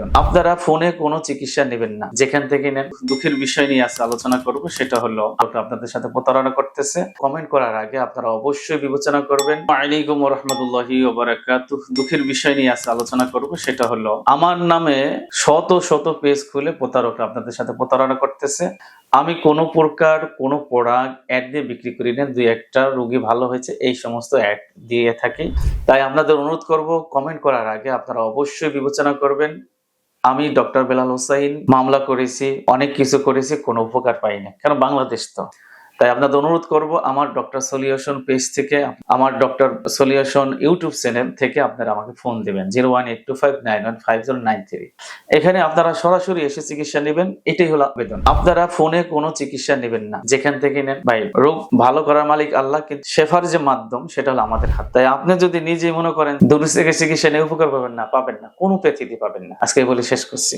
আবেদন আপনারা ফোনে কোনো চিকিৎসা নেবেন না। যেখান থেকে নেন, দুঃখের বিষয় নিয়ে আজকে আলোচনা করব, সেটা হলো আপনাদের সাথে প্রতারণা করতেছে। কমেন্ট করার আগে আপনারা অবশ্যই বিবেচনা করবেন। আলাইকুম রহমতুল্লাহি দুঃখের বিষয় নিয়ে আজকে আলোচনা করব, সেটা হলো আমার নামে শত শত পেজ খুলে প্রতারকরা আপনাদের সাথে প্রতারণা করতেছে। আমি কোনো প্রকার কোনো প্রোডাক্ট অ্যাড দিয়ে বিক্রি করি না, দুই একটা রোগী ভালো হয়েছে, এই সমস্ত অ্যাড দিয়ে থাকি। তাই আপনাদের অনুরোধ করব কমেন্ট করার আগে আপনারা অবশ্যই বিবেচনা করবেন। আমি ডক্টর বেলাল হোসাইন মামলা করেছি, অনেক কিছু করেছি, কোনো উপকার পাইনি। কারণ বাংলাদেশ তো। তাই আপনাদের অনুরোধ করব আমার ডক্টর সলিউশন পেজ থেকে, আমার ডক্টর সলিউশন ইউটিউব চ্যানেল থেকে আপনারা আমাকে ফোন দিবেন, zero one eight two five nine one five zero nine three. এখানে আপনারা সরাসরি এসে চিকিৎসা নেবেন, এটাই হলো আবেদন। আপনারা ফোনে কোনো চিকিৎসা নেবেন না, যেখান থেকে নেন। ভাই, রোগ ভালো করার মালিক আল্লাহ, কিন্তু শেফার যে মাধ্যম, সেটা হলো আমাদের হাত। তাই আপনি যদি নিজে মনে করেন দূর থেকে চিকিৎসা নিয়ে উপকার পাবেন না পাবেন না, কোনো প্যাথিতে পাবেন না। আজকে বলে শেষ করছি।